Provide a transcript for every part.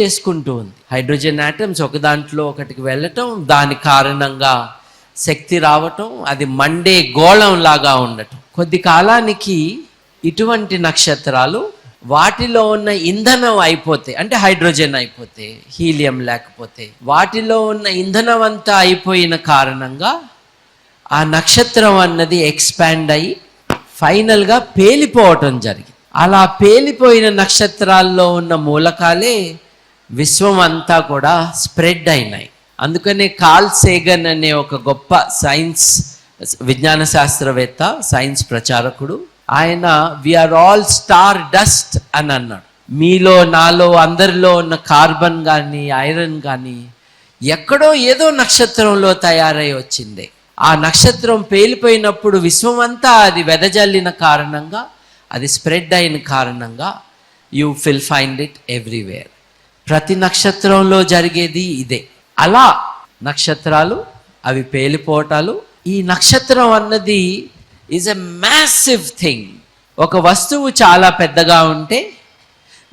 చేసుకుంటూ ఉంది. Hydrogen atoms ఒక దాంట్లో ఒకటికి వెళ్ళటం దాని కారణంగా శక్తి రావటం అది మండే గోళం లాగా ఉండటం. కొద్ది కాలానికి ఇటువంటి నక్షత్రాలు వాటిలో ఉన్న ఇంధనం అయిపోతే అంటే హైడ్రోజన్ అయిపోతే హీలియం లేకపోతే వాటిలో ఉన్న ఇంధనం అంతా అయిపోయిన కారణంగా ఆ నక్షత్రం అన్నది ఎక్స్పాండ్ అయ్యి ఫైనల్గా పేలిపోవటం జరిగింది. అలా పేలిపోయిన నక్షత్రాల్లో ఉన్న మూలకాలే విశ్వం అంతా కూడా స్ప్రెడ్ అయినాయి. అందుకనే కాల్ సేగన్ అనే ఒక గొప్ప సైన్స్ విజ్ఞాన శాస్త్రవేత్త సైన్స్ ప్రచారకుడు ఆయన వీఆర్ ఆల్ స్టార్ డస్ట్ అని అన్నాడు. మీలో నాలో అందరిలో ఉన్న కార్బన్ కానీ ఐరన్ కానీ ఎక్కడో ఏదో నక్షత్రంలో తయారై వచ్చింది. ఆ నక్షత్రం పేలిపోయినప్పుడు విశ్వమంతా అది వెదజల్లిన కారణంగా అది స్ప్రెడ్ అయిన కారణంగా you will find it everywhere. ప్రతి నక్షత్రంలో జరిగేది ఇదే. అలా నక్షత్రాలు అవి పేలిపోవటాలు ఈ నక్షత్రం అన్నది ఈజ్ ఎ మ్యాసివ్ థింగ్ ఒక వస్తువు చాలా పెద్దగా ఉంటే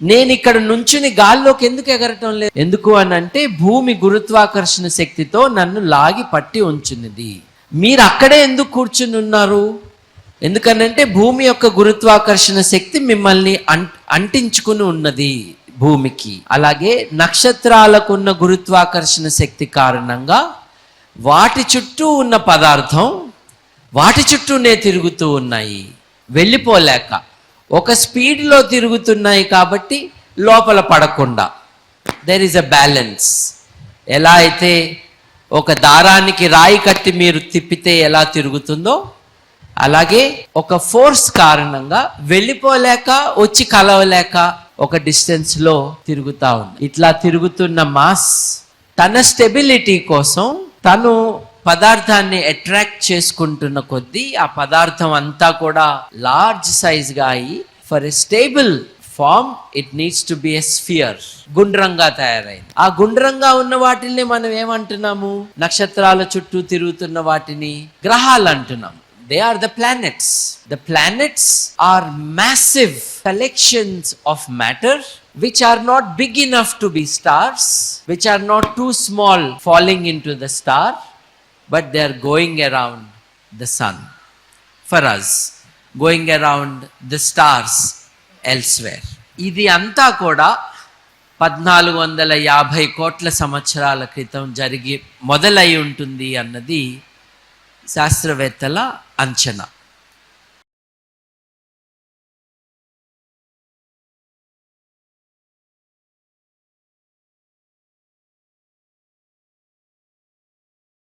నేను ఇక్కడ నుంచుని గాల్లోకి ఎందుకు ఎగరటం లేదు? ఎందుకు అని అంటే భూమి గురుత్వాకర్షణ శక్తితో నన్ను లాగి పట్టి ఉంచున్నది. మీరు అక్కడే ఎందుకు కూర్చుని ఉన్నారు? ఎందుకనంటే భూమి యొక్క గురుత్వాకర్షణ శక్తి మిమ్మల్ని అం అంటించుకుని ఉన్నది. భూమికి. అలాగే నక్షత్రాలకున్న గురుత్వాకర్షణ శక్తి కారణంగా వాటి చుట్టూ ఉన్న పదార్థం వాటి చుట్టూనే తిరుగుతూ ఉన్నాయి. వెళ్ళిపోలేక. ఒక స్పీడ్లో తిరుగుతున్నాయి కాబట్టి లోపల పడకుండా. దెర్ ఈజ్ అ బ్యాలెన్స్ ఎలా అయితే ఒక దారానికి రాయి కట్టి మీరు తిప్పితే ఎలా తిరుగుతుందో అలాగే ఒక ఫోర్స్ కారణంగా వెళ్ళిపోలేక వచ్చి కలవలేక ఒక డిస్టెన్స్లో తిరుగుతూ ఉంది. ఇట్లా తిరుగుతున్న మాస్ తన స్టెబిలిటీ కోసం తను పదార్థాన్ని అట్రాక్ట్ చేసుకుంటున్న కొద్దీ ఆ పదార్థం అంతా కూడా లార్జ్ సైజ్గా అయ్యి అయి for a stable form it needs to be a sphere గుండ్రంగా తయారైంది. ఆ గుండ్రంగా ఉన్న వాటిని మనం ఏమంటున్నాము? నక్షత్రాల చుట్టూ తిరుగుతున్న వాటిని గ్రహాలు అంటున్నాం They are the planets the planets are massive collections of matter which are not big enough to be stars, which are not too small falling into the star, but they are going around the sun. For us, going around the stars elsewhere. ఇది అంతా కూడా పద్నాలుగు వందల యాభై కోట్ల సంవత్సరాల క్రితం జరిగి మొదలై ఉంటుంది అన్నది శాస్త్రవేత్తల అంచనా.